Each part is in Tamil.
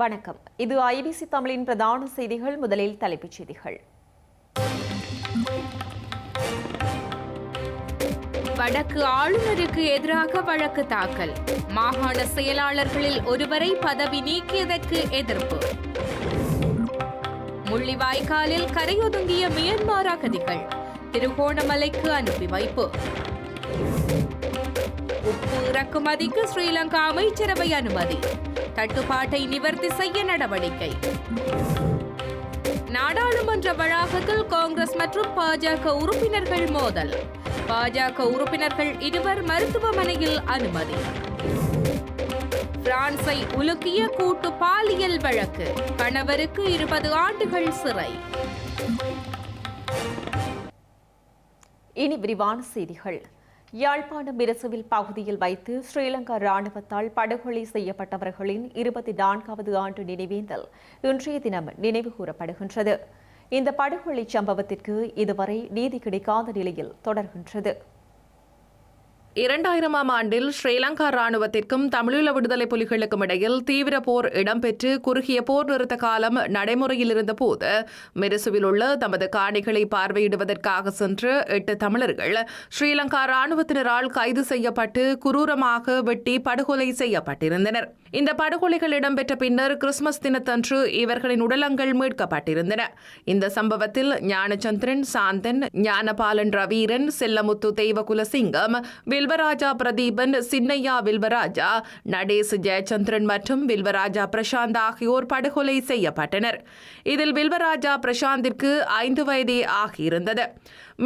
வணக்கம். இது ஐபிசி தமிழின் பிரதான செய்திகள் முதலில் தலைப்புச் செய்திகள். வடக்கு ஆளுநருக்கு எதிராக வழக்கு தாக்கல். மாகாண செயலாளர்களில் ஒருவரை பதவி நீக்கியதற்கு எதிர்ப்பு. முள்ளிவாய்க்காலில் கரையொதுங்கிய மியன்மார் அகதிகள் திருகோணமலைக்கு அனுப்பி வைப்பு. உப்பு இறக்குமதிக்கு ஸ்ரீலங்கா அமைச்சரவை அனுமதி. தட்டுப்பாட்டை நிவர்த்தி செய்ய நடவடிக்கை. நாடாளுமன்ற வளாகத்தில் காங்கிரஸ் மற்றும் பாஜக உறுப்பினர்கள் மோதல். பாஜக உறுப்பினர்கள் இருவர் மருத்துவமனையில் அனுமதி. பிரான்சை உலுக்கிய கூட்டு பாலியல் வழக்கு. கணவருக்கு இருபது ஆண்டுகள் சிறை. இனி விரிவான செய்திகள். யாழ்ப்பாணம் மிரசுவில் பகுதியில் வைத்து ஸ்ரீலங்கா ராணுவத்தால் படுகொலை செய்யப்பட்டவர்களின் இருபத்தி நான்காவது ஆண்டு நினைவேந்தல் இன்றைய தினம் நினைவு கூறப்படுகின்றது. இந்த படுகொலை சம்பவத்திற்கு இதுவரை நீதி கிடைக்காத நிலையில் தொடர்கின்றது. இரண்டாயிரமாம் ஆண்டில் ஸ்ரீலங்கா ராணுவத்திற்கும் தமிழீழ விடுதலை புலிகளுக்கும் இடையில் தீவிர போர் இடம்பெற்று குறுகிய போர் நிறுத்த காலம் நடைமுறையில் இருந்தபோது மெரிசுவில் உள்ள தமது காணிகளை பார்வையிடுவதற்காக சென்ற எட்டு தமிழர்கள் ஸ்ரீலங்கா ராணுவத்தினரால் கைது செய்யப்பட்டு குரூரமாக வெட்டி படுகொலை செய்யப்பட்டிருந்தனர். இந்த படுகொலைகள் இடம்பெற்ற பின்னர் கிறிஸ்துமஸ் தினத்தன்று இவர்களின் உடலங்கள் மீட்கப்பட்டிருந்தன. இந்த சம்பவத்தில் ஞானச்சந்திரன் சாந்தன் ஞானபாலன் ரவீரன் செல்லமுத்து தெய்வகுலசிங்கம் வில்வராஜா பிரதீபன் சின்னையா வில்வராஜா நடேசு ஜெயச்சந்திரன் மற்றும் வில்வராஜா பிரசாந்த் ஆகியோர் படுகொலை செய்யப்பட்டனர். இதில் வில்வராஜா பிரசாந்திற்கு ஐந்து வயதே ஆகியிருந்தது.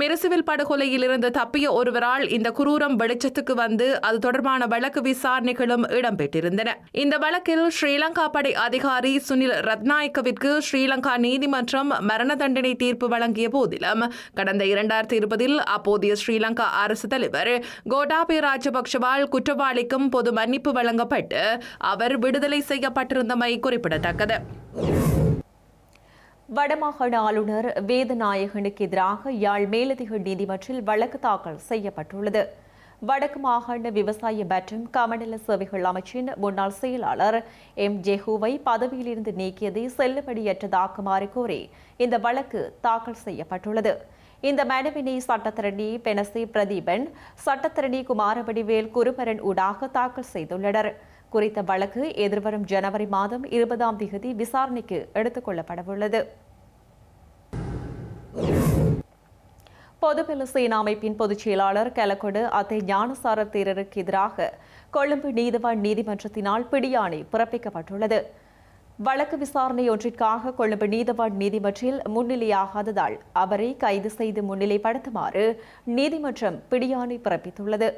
மிருசுவில் படுகொலையில் இருந்து தப்பிய ஒருவரால் இந்த குரூரம் வெளிச்சத்துக்கு வந்து அது தொடர்பான வழக்கு விசாரணைகளும் இடம்பெற்றிருந்தன. இந்த வழக்கில் ஸ்ரீலங்கா படை அதிகாரி சுனில் ரத்நாயக்கவிற்கு ஸ்ரீலங்கா நீதிமன்றம் மரண தண்டனை தீர்ப்பு வழங்கிய போதிலும் கடந்த இரண்டாயிரத்தி இருபதில் அப்போதைய ஸ்ரீலங்கா அரசு தலைவர் கோட்டாபய ராஜபக்ஷவால் குற்றவாளிக்கும் பொது மன்னிப்பு வழங்கப்பட்டு அவர் விடுதலை செய்யப்பட்டிருந்தமை குறிப்பிடத்தக்கது. வடமாகாண ஆளுநர் வேதநாயகனுக்கு எதிராக யாழ் மேலதிக நீதிமன்றில் வழக்கு தாக்கல் செய்யப்பட்டுள்ளது. வடக்கு மாகாண விவசாய மற்றும் கமநல சேவைகள் அமைச்சின் முன்னாள் செயலாளர் எம். ஜெஹூவை பதவியிலிருந்து நீக்கியதை செல்லுபடியற்றதாக்குமாறு கோரி இந்த வழக்கு தாக்கல் செய்யப்பட்டுள்ளது. இந்த மனுவினை சட்டத்தரணி பெனசி பிரதீபன் சட்டத்தரணி குமாரவடிவேல் குருபரன் ஊடாக தாக்கல் செய்துள்ளனர். குறித்த வழக்கு எதிர்வரும் ஜனவரி மாதம் இருபதாம் தேதி விசாரணைக்கு எடுத்துக் கொள்ளப்படவுள்ளது பொதுபல சேனா அமைப்பின் பொதுச் செயலாளர் கலக்கொடு அத்தை ஞானசார தேரருக்கு எதிராக கொழும்பு நீதிவான் நீதிமன்றத்தினால் பிடியாணை பிறப்பிக்கப்பட்டுள்ளது. வழக்கு விசாரணை ஒன்றிற்காக கொழும்பு நீதவான் நீதிமன்றில் முன்னிலையாகாததால் அவரை கைது செய்து முன்னிலைப்படுத்துமாறு நீதிமன்றம் பிடியாணை பிறப்பித்துள்ளது.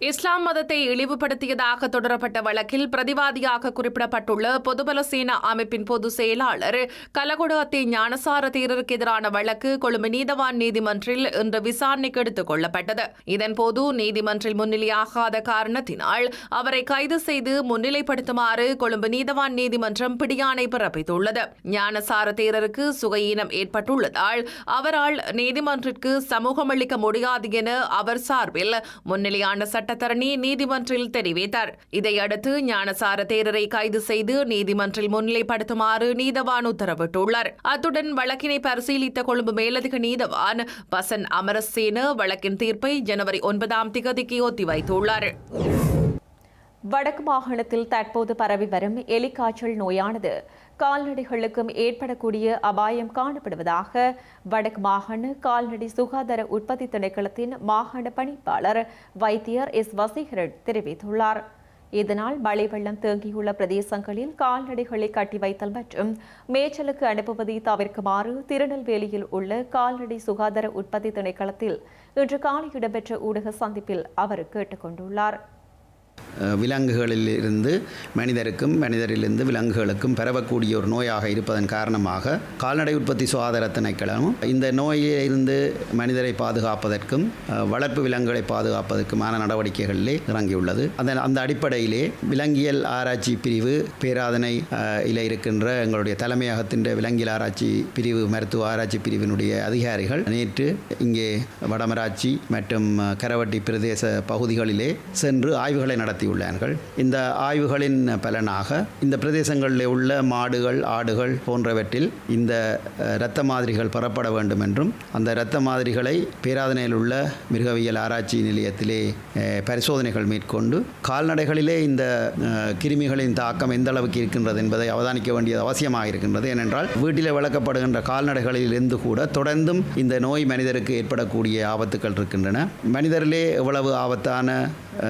இஸ்லாம் மதத்தை இழிவுபடுத்தியதாக தொடரப்பட்ட வழக்கில் பிரதிவாதியாக குறிப்பிடப்பட்டுள்ள பொதுபல சேனா அமைப்பின் பொதுச் செயலாளர் கலகொடு அத்தே ஞானசார தேரருக்கு எதிரான வழக்கு கொழும்பு நீதவான் நீதிமன்றில் இன்று விசாரணைக்கு எடுத்துக் கொள்ளப்பட்டது. இதன்போது நீதிமன்றில் முன்னிலையாகாத காரணத்தினால் அவரை கைது செய்து முன்னிலைப்படுத்துமாறு கொழும்பு நீதவான் நீதிமன்றம் பிடியாணை பிறப்பித்துள்ளது. ஞானசார தேரருக்கு சுகையீனம் ஏற்பட்டுள்ளதால் அவரால் நீதிமன்றிற்கு சமூகமளிக்க முடியாது என அவர் சார்பில் முன்னிலையான சட்ட சட்டத்தரணி நீதிமன்றில் தெரிவித்தார். இதையடுத்து ஞானசார தேரரை கைது செய்து நீதிமன்றில் முன்னிலைப்படுத்துமாறு நீதவான் உத்தரவிட்டுள்ளார். அத்துடன் வழக்கினை பரிசீலித்த கொழும்பு மேலதிக நீதவான் பசன் அமரசேன வழக்கின் தீர்ப்பை ஜனவரி ஒன்பதாம் திகதிக்கு ஒத்திவைத்துள்ளார். வடக்கு மாகாணத்தில் தற்போது பரவி வரும் எலிக்காய்ச்சல் நோயானது கால்நடைகளுக்கும் ஏற்படக்கூடிய அபாயம் காணப்படுவதாக வடக்கு மாகாண கால்நடை சுகாதார உற்பத்தி திணைக்களத்தின் மாகாண பணிப்பாளர் வைத்தியர் எஸ் வசீகரன் தெரிவித்துள்ளார். இதனால் மழை வெள்ளம் தேங்கியுள்ள பிரதேசங்களில் கால்நடைகளை கட்டி வைத்தல் மற்றும் மேய்ச்சலுக்கு அனுப்புவதை தவிர்க்குமாறு திருநெல்வேலியில் உள்ள கால்நடை சுகாதார உற்பத்தி திணைக்களத்தில் இன்று காலை இடம்பெற்ற ஊடக சந்திப்பில் அவர் கேட்டுக்கொண்டுள்ளார். விலங்குகளில் இருந்து மனிதருக்கும் மனிதரிலிருந்து விலங்குகளுக்கும் பரவக்கூடிய ஒரு நோயாக இருப்பதன் காரணமாக கால்நடை உற்பத்தி சுகாதார திணைக்களமும் இந்த நோயில் இருந்து மனிதரை பாதுகாப்பதற்கும் வளர்ப்பு விலங்குகளை பாதுகாப்பதற்குமான நடவடிக்கைகளிலே இறங்கியுள்ளது. அந்த அந்த அடிப்படையிலே விலங்கியல் ஆராய்ச்சி பிரிவு பேராதனை இல இருக்கின்ற எங்களுடைய தலைமையகத்தின் விலங்கியல் ஆராய்ச்சி பிரிவு மருத்துவ ஆராய்ச்சி பிரிவினுடைய அதிகாரிகள் நேற்று இங்கே வடமராட்சி மற்றும் கரவட்டி பிரதேச பகுதிகளிலே சென்று ஆய்வுகளை நடத்தியுள்ளார்கள். இந்த ஆய்வுகளின் பலனாக இந்த பிரதேசங்களில் உள்ள மாடுகள் ஆடுகள் போன்றவற்றில் இந்த இரத்த மாதிரிகள் பெறப்பட வேண்டும் என்றும் அந்த இரத்த மாதிரிகளை பேராதனையில் உள்ள மிருகவியல் ஆராய்ச்சி நிலையத்திலே பரிசோதனைகள் மேற்கொண்டு கால்நடைகளிலே இந்த கிருமிகளின் தாக்கம் எந்த அளவுக்கு இருக்கின்றது என்பதை அவதானிக்க வேண்டியது அவசியமாக இருக்கின்றது ஏனென்றால் வீட்டில் வளர்க்கப்படுகின்ற கால்நடைகளிலிருந்து கூட தொடர்ந்தும் இந்த நோய் மனிதருக்கு ஏற்படக்கூடிய ஆபத்துக்கள் இருக்கின்றன. மனிதரிலே எவ்வளவு ஆபத்தான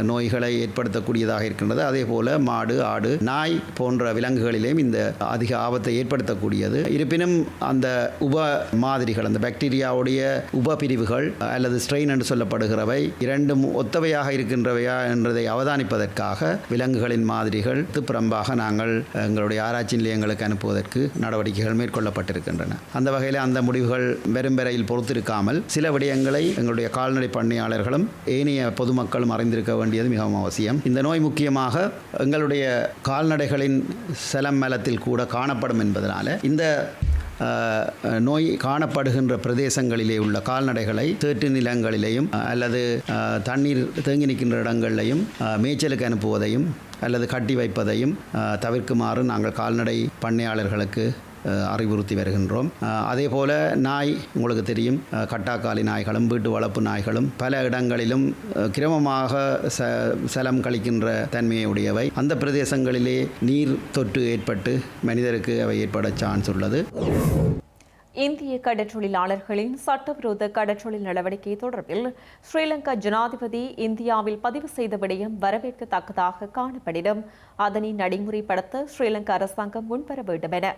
நோய்களை ஏற்படுத்த ஏற்படுத்தக்கூடியதாக இருக்கின்றது. அதே போல மாடு ஆடு நாய் போன்ற விலங்குகளிலேயும் இந்த அதிக ஆபத்தை ஏற்படுத்தக்கூடியது. இருப்பினும் அந்த உப மாதிரிகள் அந்த பாக்டீரியாவுடைய உப பிரிவுகள் அல்லது ஸ்ட்ரெயின் என்று சொல்லப்படுகிறவை இரண்டும் ஒத்தவையாக இருக்கின்றவையா என்றதை அவதானிப்பதற்காக விலங்குகளின் மாதிரிகள் புறம்பாக நாங்கள் எங்களுடைய ஆராய்ச்சி நிலையங்களுக்கு அனுப்புவதற்கு நடவடிக்கைகள் மேற்கொள்ளப்பட்டிருக்கின்றன. அந்த வகையில் அந்த முடிவுகள் வெறும் வரையில் பொறுத்திருக்காமல் சில விடயங்களை எங்களுடைய கால்நடை பண்ணையாளர்களும் ஏனைய பொதுமக்களும் அறிந்திருக்க வேண்டியது மிகவும் அவசியம். இந்த நோய் முக்கியமாக எங்களுடைய கால்நடைகளின் செலம் மேலத்தில் கூட காணப்படும் என்பதனால இந்த நோய் காணப்படுகின்ற பிரதேசங்களிலே உள்ள கால்நடைகளை தேற்று நிலங்களிலேயும் அல்லது தண்ணீர் தேங்கி நிற்கின்ற இடங்களிலையும் மேய்ச்சலுக்கு அனுப்புவதையும் அல்லது கட்டி வைப்பதையும் தவிர்க்குமாறு நாங்கள் கால்நடை பண்ணையாளர்களுக்கு அறிவுறுத்தி வருகின்றோம். அதே போல நாய் உங்களுக்கு தெரியும் கட்டாக்காலி நாய்களும் வீட்டு வளர்ப்பு நாய்களும் பல இடங்களிலும் கிரமமாக ச சலம் கழிக்கின்ற தன்மையுடையவை அந்த பிரதேசங்களிலே நீர் தொற்று ஏற்பட்டு மனிதருக்கு அவை ஏற்பட சான்ஸ் உள்ளது. இந்திய கடற்றொழிலாளர்களின் சட்டவிரோத கடற்றொழில் நடவடிக்கை தொடர்பில் ஸ்ரீலங்கா ஜனாதிபதி இந்தியாவில் பதிவு செய்த விடயம் வரவேற்கத்தக்கதாக காணப்படினும் அதனை நடைமுறைப்படுத்த ஸ்ரீலங்கா அரசாங்கம் முன்வர வேண்டும் என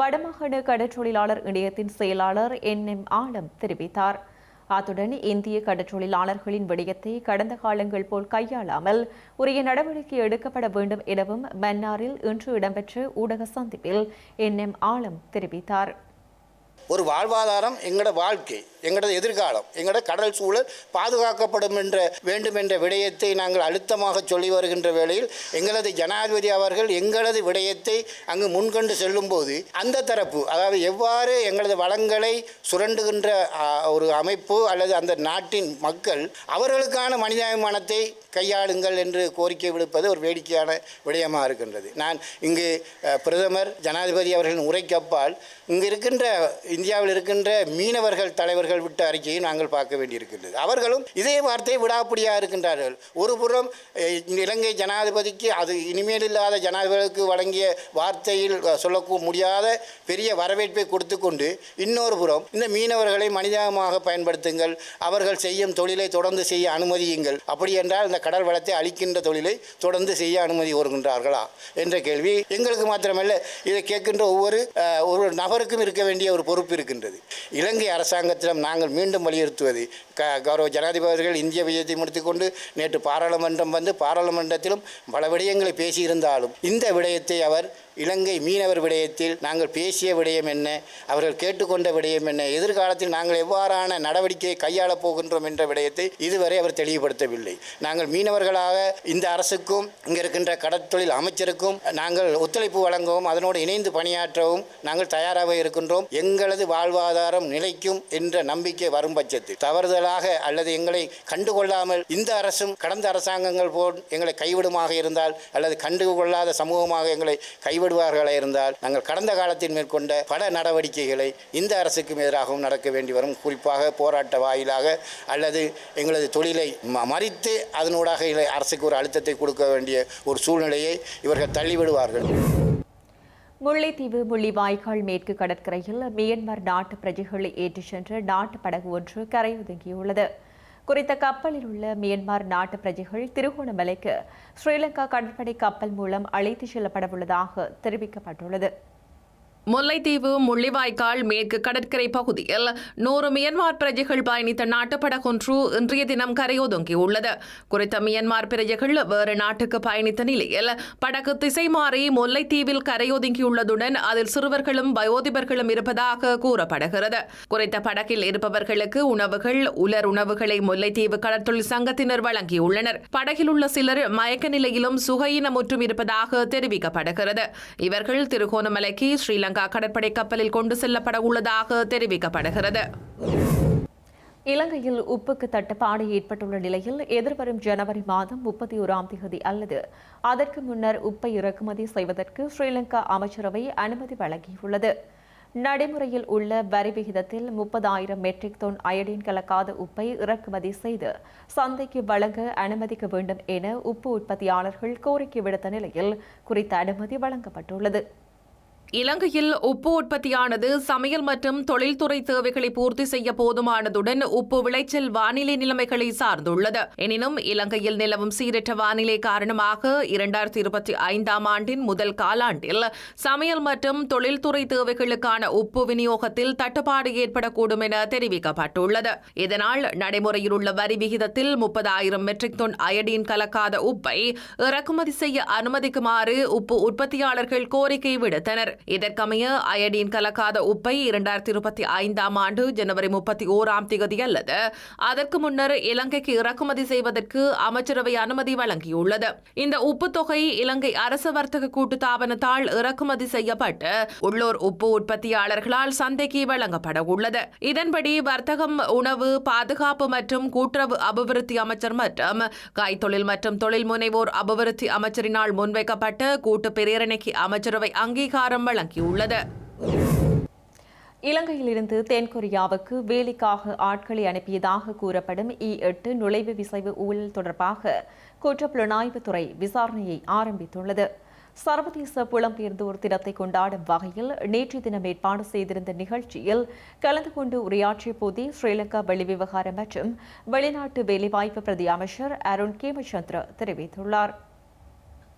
வடமாகாண கடற்றொழிலாளர் இணையத்தின் செயலாளர் என் எம் ஆலம் தெரிவித்தார். அத்துடன் இந்திய கடற்றொழிலாளர்களின் விடயத்தை கடந்த காலங்கள் போல் கையாளாமல் உரிய நடவடிக்கை எடுக்கப்பட வேண்டும் எனவும் மன்னாரில் இன்று இடம்பெற்ற ஊடக சந்திப்பில் என் எம் ஆலம் தெரிவித்தார். ஒரு வாழ்வாதாரம் எங்களோட வாழ்க்கை. எங்களோட எதிர்காலம் எங்களோட கடல் சூழல் பாதுகாக்கப்படும் என்ற வேண்டும் என்ற விடயத்தை நாங்கள் அழுத்தமாக சொல்லி வருகின்ற வேளையில் எங்களது ஜனாதிபதி அவர்கள் எங்களது விடயத்தை அங்கு முன்கொண்டு செல்லும்போது அந்த தரப்பு அதாவது எவ்வாறு எங்களது வளங்களை சுரண்டுகின்ற ஒரு அமைப்பு அல்லது அந்த நாட்டின் மக்கள் அவர்களுக்கான மனிதாபிமானத்தை கையாளுங்கள் என்று கோரிக்கை விடுப்பது ஒரு வேடிக்கையான விடயமாக இருக்கின்றது. நான் இங்கு பிரதமர் ஜனாதிபதி அவர்களின் உரைக்கப்பால் இங்கு இருக்கின்ற இந்தியாவில் இருக்கின்ற மீனவர்கள் தலைவர்கள் விட்ட அறிக்கையை நாங்கள் பார்க்க வேண்டியிருக்கின்றது. அவர்களும் இதே வார்த்தை விடாப்படியாக இருக்கின்றார்கள். ஒரு புறம் இலங்கை ஜனாதிபதிக்கு அது இனிமேல் இல்லாத ஜனாதிபதிக்கு வழங்கிய வார்த்தையில் சொல்ல முடியாத பெரிய வரவேற்பை கொடுத்து கொண்டு இன்னொரு புறம் இந்த மீனவர்களை மனிதமாக பயன்படுத்துங்கள் அவர்கள் செய்யும் தொழிலை தொடர்ந்து செய்ய அனுமதியுங்கள். அப்படி என்றால் இந்த கடல் வளத்தை அழிக்கின்ற தொழிலை தொடர்ந்து செய்ய அனுமதி கோருகின்றார்களா என்ற கேள்வி எங்களுக்கு மாத்திரமல்ல இதை கேட்கின்ற ஒவ்வொரு ஒரு நபருக்கும் இருக்க வேண்டிய ஒரு பொறுப்பு இருக்கின்றது. இலங்கை அரசாங்கத்திடம் நாங்கள் மீண்டும் வலியுறுத்துவது. க கௌரவ ஜனாதிபதிகள் இந்திய விஜயத்தை முடித்துக்கொண்டு நேற்று பாராளுமன்றம் வந்து பாராளுமன்றத்திலும் பல விடயங்களை பேசியிருந்தாலும் இந்த விடயத்தை அவர் இலங்கை மீனவர் விடயத்தில் நாங்கள் பேசிய விடயம் என்ன? அவர்கள் கேட்டுக்கொண்ட விடயம் என்ன? எதிர்காலத்தில் நாங்கள் எவ்வாறான நடவடிக்கையை கையாளப் போகின்றோம் என்ற விடயத்தை இதுவரை அவர் தெளிவுபடுத்தவில்லை. நாங்கள் மீனவர்களாக இந்த அரசுக்கும் இங்கே இருக்கின்ற கடற்தொழில் அமைச்சருக்கும் நாங்கள் ஒத்துழைப்பு வழங்கவும் அதனோடு இணைந்து பணியாற்றவும் நாங்கள் தயாராக இருக்கின்றோம். எங்களது வாழ்வாதாரம் நிலைக்கும் என்ற நம்பிக்கை வரும் பட்சத்தில். தவறுதலாக அல்லது எங்களை கண்டுகொள்ளாமல் இந்த அரசும் கடந்த அரசாங்கங்கள் போல் எங்களை கைவிடுமாக இருந்தால் அல்லது கண்டுகொள்ளாத சமூகமாக எங்களை கைவிடுவார்களாக இருந்தால் நாங்கள் கடந்த காலத்தில் மேற்கொண்ட பல நடவடிக்கைகளை இந்த அரசுக்கும் எதிராகவும் நடக்க வேண்டி வரும். குறிப்பாக போராட்ட வாயிலாக அல்லது எங்களது தொழிலை ம- மறித்து அதனூடாக அரசுக்கு ஒரு அழுத்தத்தை கொடுக்க வேண்டிய ஒரு சூழ்நிலையை இவர்கள் தள்ளிவிடுவார்கள். முல்லைத்தீவு முள்ளிவாய்க்கால் மேற்கு கடற்கரையில் மியன்மார் நாட்டு பிரஜைகளை ஏற்றிச் சென்ற நாட்டு படகு ஒன்று கரையொதுங்கியுள்ளது. குறித்த கப்பலில் உள்ள மியன்மார் நாட்டு பிரஜைகள் திருகோணமலைக்கு ஸ்ரீலங்கா கடற்படை கப்பல் மூலம் அழைத்து செல்லப்படவுள்ளதாக தெரிவிக்கப்பட்டுள்ளது. முல்லைத்தீவு முள்ளிவாய்க்கால் மேற்கு கடற்கரை பகுதியில் நூறு மியன்மார் பிரஜைகள் பயணித்த நாட்டுப்படகொன்று இன்றைய தினம் கரையொதுங்கியுள்ளது. குறித்த மியன்மார் பிரஜைகள் வேறு நாட்டுக்கு பயணித்த நிலையில் படகு திசை மாறி முல்லைத்தீவில் கரையொதுங்கியுள்ளதுடன் அதில் சிறுவர்களும் வயோதிபர்களும் இருப்பதாக கூறப்படுகிறது. குறித்த படகில் இருப்பவர்களுக்கு உணவுகள் உலர் உணவுகளை முல்லைத்தீவு கடற்தொழில் சங்கத்தினர் வழங்கியுள்ளனர். படகில் உள்ள சிலர் மயக்க நிலையிலும் சுகையினமுற்றும் இருப்பதாக தெரிவிக்கப்படுகிறது. இவர்கள் திருகோணமலைக்கு ஸ்ரீலங்கா கடற்படை கப்பலில் கொண்டு செல்லப்பட உள்ளதாக தெரிவிக்கப்படுகிறது. இலங்கையில் உப்புக்கு தட்டுப்பாடு ஏற்பட்டுள்ள நிலையில் எதிர்வரும் ஜனவரி மாதம் முப்பத்தி ஓராம் தேதி அல்லது அதற்கு முன்னர் உப்பை இறக்குமதி செய்வதற்கு ஸ்ரீலங்கா அமைச்சரவை அனுமதி வழங்கியுள்ளது. நடைமுறையில் உள்ள வரி விகிதத்தில் முப்பதாயிரம் மெட்ரிக் டன் அயடின் கலக்காத உப்பை இறக்குமதி செய்து சந்தைக்கு வழங்க அனுமதிக்க வேண்டும் என உப்பு உற்பத்தியாளர்கள் கோரிக்கை விடுத்த நிலையில் குறித்த அனுமதி வழங்கப்பட்டுள்ளது. இலங்கையில் உப்பு உற்பத்தியானது சமையல் மற்றும் தொழில்துறை தேவைகளை பூர்த்தி செய்ய போதுமானதுடன் உப்பு விளைச்சல் வானிலை நிலைமைகளை சார்ந்துள்ளது. எனினும் இலங்கையில் நிலவும் சீரற்ற வானிலை காரணமாக இரண்டாயிரத்தி இருபத்தி ஐந்தாம் ஆண்டின் முதல் காலாண்டில் சமையல் மற்றும் தொழில்துறை தேவைகளுக்கான உப்பு விநியோகத்தில் தட்டுப்பாடு ஏற்படக்கூடும் என தெரிவிக்கப்பட்டுள்ளது. இதனால் நடைமுறையில் உள்ள வரி விகிதத்தில் முப்பதாயிரம் மெட்ரிக் டன் அயடின் கலக்காத உப்பை இறக்குமதி செய்ய அனுமதிக்குமாறு உப்பு உற்பத்தியாளர்கள் கோரிக்கை விடுத்தனர். இதற்கமைய அயடின் கலக்காத உப்பை இரண்டாயிரத்தி இருபத்தி ஐந்தாம் ஆண்டு ஜனவரி முப்பத்தி ஓராம் திகதி அல்லது அதற்கு முன்னர் இலங்கைக்கு இறக்குமதி செய்வதற்கு அமைச்சரவை அனுமதி வழங்கியுள்ளது. இந்த உப்பு தொகை இலங்கை அரசு வர்த்தக கூட்டுத்தாபனத்தால் இறக்குமதி செய்யப்பட்டு உள்ளூர் உப்பு உற்பத்தியாளர்களால் சந்தைக்கு வழங்கப்பட உள்ளது இதன்படி வர்த்தகம் உணவு பாதுகாப்பு மற்றும் கூட்டுறவு அபிவிருத்தி அமைச்சர் மற்றும் கைத்தொழில் மற்றும் தொழில் முனைவோர் அபிவிருத்தி அமைச்சரினால் முன்வைக்கப்பட்ட கூட்டு பிரேரணைக்கு அமைச்சரவை அங்கீகாரம் வழங்கியுள்ளது. இலங்கையிலிருந்து தென்கொரியாவுக்கு வேலைக்காக ஆட்களை அனுப்பியதாக கூறப்படும் இ எட்டு நுழைவு விசைவு ஊழல் தொடர்பாக குற்றப்புலனாய்வுத்துறை விசாரணையை ஆரம்பித்துள்ளது. சர்வதேச புலம்பெயர்ந்தோர் தினத்தை கொண்டாடும் வகையில் நேற்று தினம் ஏற்பாடு செய்திருந்த நிகழ்ச்சியில் கலந்து கொண்டு உரையாற்றிய போதே ஸ்ரீலங்கா வெளிவிவகாரம் மற்றும் வெளிநாட்டு வேலைவாய்ப்பு பிரதி அமைச்சர் அருண் கேமச்சந்திர தெரிவித்துள்ளாா்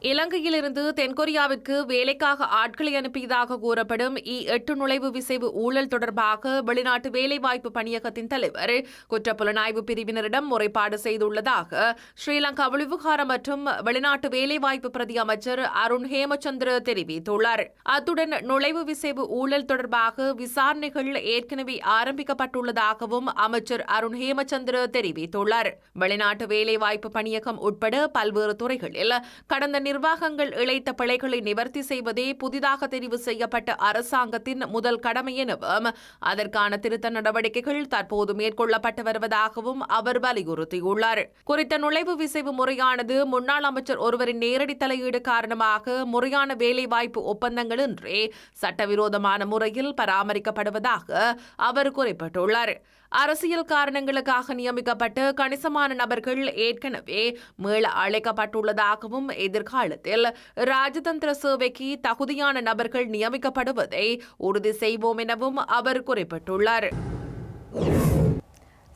இலங்கையிலிருந்து தென்கொரியாவிற்கு வேலைக்காக ஆட்களை அனுப்பியதாக கூறப்படும் இ எட்டு நுழைவு விசைவு ஊழல் தொடர்பாக வெளிநாட்டு வேலைவாய்ப்பு பணியகத்தின் தலைவர் குற்றப்புலனாய்வு பிரிவினரிடம் முறைப்பாடு செய்துள்ளதாக ஸ்ரீலங்கா வெளிவிவகாரம் மற்றும் வெளிநாட்டு வேலைவாய்ப்பு பிரதி அமைச்சர் அருண் ஹேமச்சந்திர தெரிவித்துள்ளார். அத்துடன் நுழைவு விசைவு ஊழல் தொடர்பாக விசாரணைகள் ஏற்கனவே ஆரம்பிக்கப்பட்டுள்ளதாகவும் அமைச்சர் அருண் ஹேமச்சந்திர தெரிவித்துள்ளார். வெளிநாட்டு வேலைவாய்ப்பு பணியகம் உட்பட பல்வேறு துறைகளில் கடந்த நிர்வாகங்கள் இழைத்த பிழைகளை நிவர்த்தி செய்வதே புதிதாக தெரிவு செய்யப்பட்ட அரசாங்கத்தின் முதல் கடமை எனவும் அதற்கான திருத்த நடவடிக்கைகள் தற்போது மேற்கொள்ளப்பட்டு வருவதாகவும் அவர் வலியுறுத்தியுள்ளார். குறித்த நுழைவு விசைவு முறையானது முன்னாள் அமைச்சர் ஒருவரின் நேரடி தலையீடு காரணமாக முறையான வேலைவாய்ப்பு ஒப்பந்தங்களின்றி சட்டவிரோதமான முறையில் பராமரிக்கப்படுவதாக அவர் குறிப்பிட்டுள்ளார். அரசியல் காரணங்களுக்காக நியமிக்கப்பட்டு கணிசமான நபர்கள் ஏற்கனவே மீள அழைக்கப்பட்டுள்ளதாகவும் எதிர்காலத்தில் ராஜதந்திர சேவைக்கு தகுதியான நபர்கள் நியமிக்கப்படுவதை உறுதி செய்வோம் எனவும் அவர் குறிப்பிட்டுள்ளார்.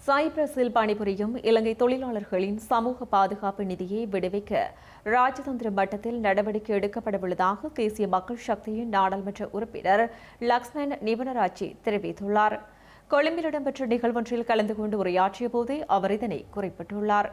சைப்ரஸில் பணிபுரியும் இலங்கை தொழிலாளர்களின் சமூக பாதுகாப்பு நிதியை விடுவிக்க ராஜதந்திர மட்டத்தில் நடவடிக்கை எடுக்கப்படவுள்ளதாக தேசிய மக்கள் சக்தியின் நாடாளுமன்ற உறுப்பினர் லக்ஷ்மண் நிபுணராட்சி தெரிவித்துள்ளார். கொழும்பில் இடம்பெற்ற நிகழ்வொன்றில் கலந்து கொண்டு உரையாற்றிய போதே அவர் இதனை குறிப்பிட்டுள்ளார்.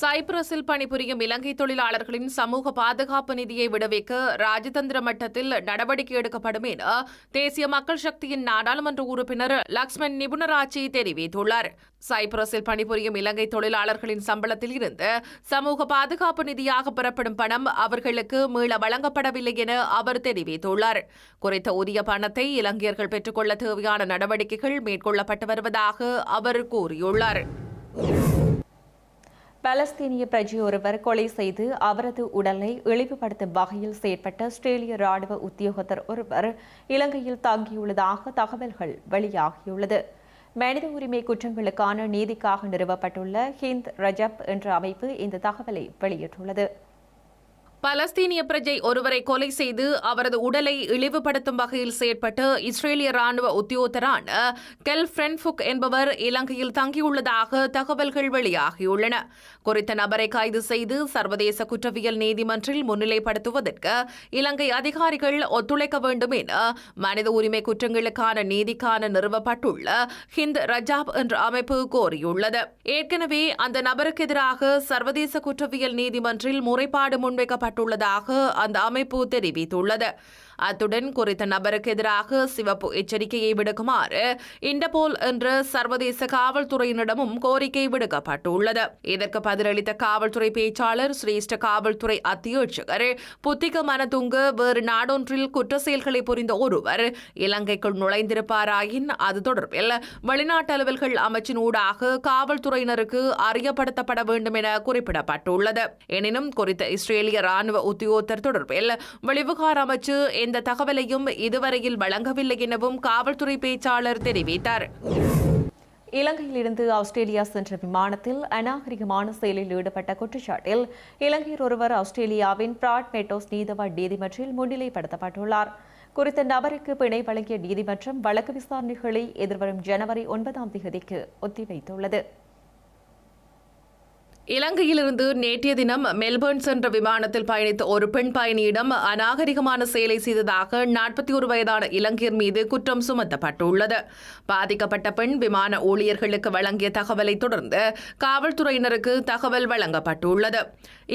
சைப்ரஸில் பணிபுரியும் இலங்கை தொழிலாளர்களின் சமூக பாதுகாப்பு நிதியை விடுவிக்க ராஜதந்திர மட்டத்தில் நடவடிக்கை எடுக்கப்படும் என தேசிய மக்கள் சக்தியின் நாடாளுமன்ற உறுப்பினர் லக்ஷ்மண் நிபுணராட்சி தெரிவித்துள்ளார். சைப்ரஸில் பணிபுரியும் இலங்கை தொழிலாளர்களின் சம்பளத்தில் இருந்து சமூக பாதுகாப்பு நிதியாக பெறப்படும் பணம் அவர்களுக்கு மீள வழங்கப்படவில்லை என அவர் தெரிவித்துள்ளார். குறித்த ஊதிய பணத்தை இலங்கையர்கள் பெற்றுக்கொள்ள தேவையான நடவடிக்கைகள் மேற்கொள்ளப்பட்டு வருவதாக அவர் கூறியுள்ளார். பலஸ்தீனிய பிரஜை ஒருவர் கொலை செய்து அவரது உடலை இழிவுபடுத்தும் வகையில் செயற்பட்ட ஆஸ்திரேலிய ராணுவ உத்தியோகத்தர் ஒருவர் இலங்கையில் தங்கியுள்ளதாக தகவல்கள் வெளியாகியுள்ளது. மனித உரிமை குற்றங்களுக்கான நீதிக்காக நிறுவப்பட்டுள்ள ஹிந்த் ரஜப் என்ற அமைப்பு இந்த தகவலை வெளியிட்டுள்ளது. பலஸ்தீனிய பிரஜை ஒருவரை கொலை செய்து அவரது உடலை இழிவுபடுத்தும் வகையில் செயற்பட்டு இஸ்ரேலிய ராணுவ உத்தியோகத்தரான கெல் ஃப்ரென்ஃபுக் என்பவர் இலங்கையில் தங்கியுள்ளதாக தகவல்கள் வெளியாகியுள்ளன. குறித்த நபரை கைது செய்து சர்வதேச குற்றவியல் நீதிமன்றில் முன்னிலைப்படுத்துவதற்கு இலங்கை அதிகாரிகள் ஒத்துழைக்க வேண்டும் என மனித உரிமை குற்றங்களுக்கான நீதிக்கான நிறுவப்பட்டுள்ள ஹிந்த் ரஜாப் என்ற அமைப்பு கோரியுள்ளது. ஏற்கனவே அந்த நபருக்கு எதிராக சர்வதேச குற்றவியல் நீதிமன்றில் முறைப்பாடு செய்யப்பட்டுள்ளதாக அந்த அமைப்பு தெரிவித்துள்ளது. அத்துடன் குறித்த நபருக்கு எதிராக சிவப்பு எச்சரிக்கையை விடுக்குமாறு இண்டபோல் என்ற சர்வதேச காவல்துறையினரிடமும் கோரிக்கை விடுக்கப்பட்டுள்ளது. இதற்கு பதிலளித்த காவல்துறை பேச்சாளர் சிரேஷ்ட காவல்துறை அத்தியட்சகர் புத்திக மனதுங்கு வேறு நாடொன்றில் குற்ற செயல்களை புரிந்த ஒருவர் இலங்கைக்குள் நுழைந்திருப்பாராயின் அது தொடர்பில் வெளிநாட்டு அலுவல்கள் அமைச்சின் ஊடாக காவல்துறையினருக்கு அறியப்படுத்தப்பட வேண்டும் என குறிப்பிடப்பட்டுள்ளது. எனினும் குறித்த இஸ்ரேலிய ராணுவ உத்தியோகத்தர் தொடர்பில் வெளிவிகார அமைச்சு எந்த தகவலையும் இதுவரையில் வழங்கவில்லை எனவும் காவல்துறை பேச்சாளர் தெரிவித்தார். இலங்கையிலிருந்து ஆஸ்திரேலியா சென்ற விமானத்தில் அநாகரிகமான செயலில் ஈடுபட்ட குற்றச்சாட்டில் இலங்கையர் ஒருவர் ஆஸ்திரேலியாவின் பிராட் மெட்டோஸ் நீதவான் நீதிமன்றில் முன்னிலைப்படுத்தப்பட்டுள்ளார். குறித்த நபருக்கு பிணை வழங்கிய நீதிமன்றம் வழக்கு விசாரணைகளை எதிர்வரும் ஜனவரி ஒன்பதாம் தேதிக்கு ஒத்திவைத்துள்ளது. இலங்கையிலிருந்து நேற்றைய தினம் மெல்பர்ன் சென்ற விமானத்தில் பயணித்த ஒரு பெண் பயணியிடம் அநாகரிகமான செயலை செய்ததாக நாற்பத்தி ஒரு வயதான இலங்கையர் மீது குற்றம் சுமத்தப்பட்டுள்ளது. பாதிக்கப்பட்ட பெண் விமான ஊழியர்களுக்கு வழங்கிய தகவலை தொடர்ந்து காவல்துறையினருக்கு தகவல் வழங்கப்பட்டுள்ளது.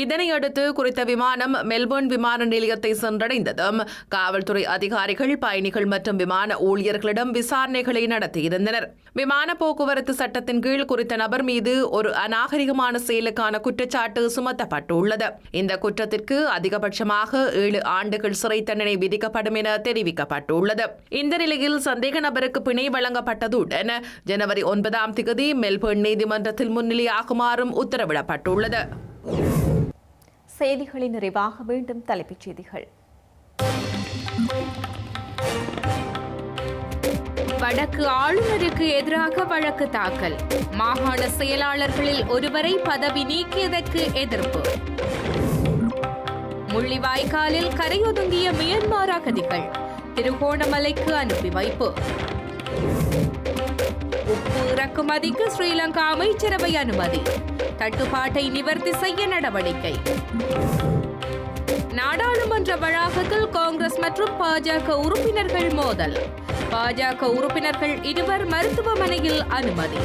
இதனையடுத்து குறித்த விமானம் மெல்பர்ன் விமான நிலையத்தை சென்றடைந்ததும் காவல்துறை அதிகாரிகள் பயணிகள் மற்றும் விமான ஊழியர்களிடம் விசாரணைகளை நடத்தியிருந்தனர். விமான போக்குவரத்து சட்டத்தின் கீழ் குறித்த நபர் மீது ஒரு அநாகரிகமான செயல் செயலுக்கான குற்றச்சாட்டு சுமத்தப்பட்டுள்ளது. இந்த குற்றத்திற்கு அதிகபட்சமாக ஏழு ஆண்டுகள் சிறை தண்டனை விதிக்கப்படும் என தெரிவிக்கப்பட்டுள்ளது. இந்த நிலையில் சந்தேக நபருக்கு பிணை வழங்கப்பட்டதுடன் ஜனவரி ஒன்பதாம் திகதி மெல்பர்ன் நீதிமன்றத்தில் முன்னிலையாகுமாறும் உத்தரவிடப்பட்டுள்ளது. செய்திகளின் நிறைவாக மீண்டும் தலைப்புச் செய்திகள். வடக்கு ஆளுநருக்கு எதிராக வழக்கு தாக்கல். மாகாண செயலாளர்களில் ஒருவரை பதவி நீக்கியதற்கு எதிர்ப்பு. முள்ளிவாய்க்காலில் கரையொதுங்கிய மியன்மார் அகதிகள் திருகோணமலைக்கு அனுப்பி வைப்பு. உப்பு இறக்குமதிக்கு ஸ்ரீலங்கா அமைச்சரவை அனுமதி. தட்டுப்பாட்டை நிவர்த்தி செய்ய நடவடிக்கை. நாடாளுமன்ற வளாகத்தில் காங்கிரஸ் மற்றும் பாஜக உறுப்பினர்கள் மோதல். பாஜக உறுப்பினர்கள் இருவர் மருத்துவமனையில் அனுமதி.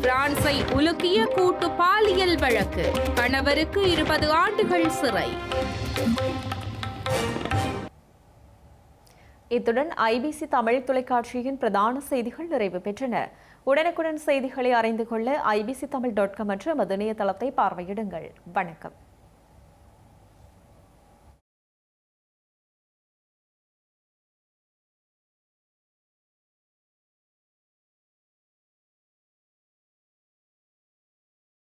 பிரான்சை உலுக்கிய கூட்டு பாலியல் வழக்கு. கணவருக்கு இருபது ஆண்டுகள் சிறை. இத்துடன் ஐபிசி தமிழ் தொலைக்காட்சியின் பிரதான செய்திகள் நிறைவு பெற்றன. உடனுக்குடன் செய்திகளை அறிந்து கொள்ள ஐபிசி தமிழ் டாட் காம் என்ற மதுநேய தளத்தை பார்வையிடுங்கள். வணக்கம்.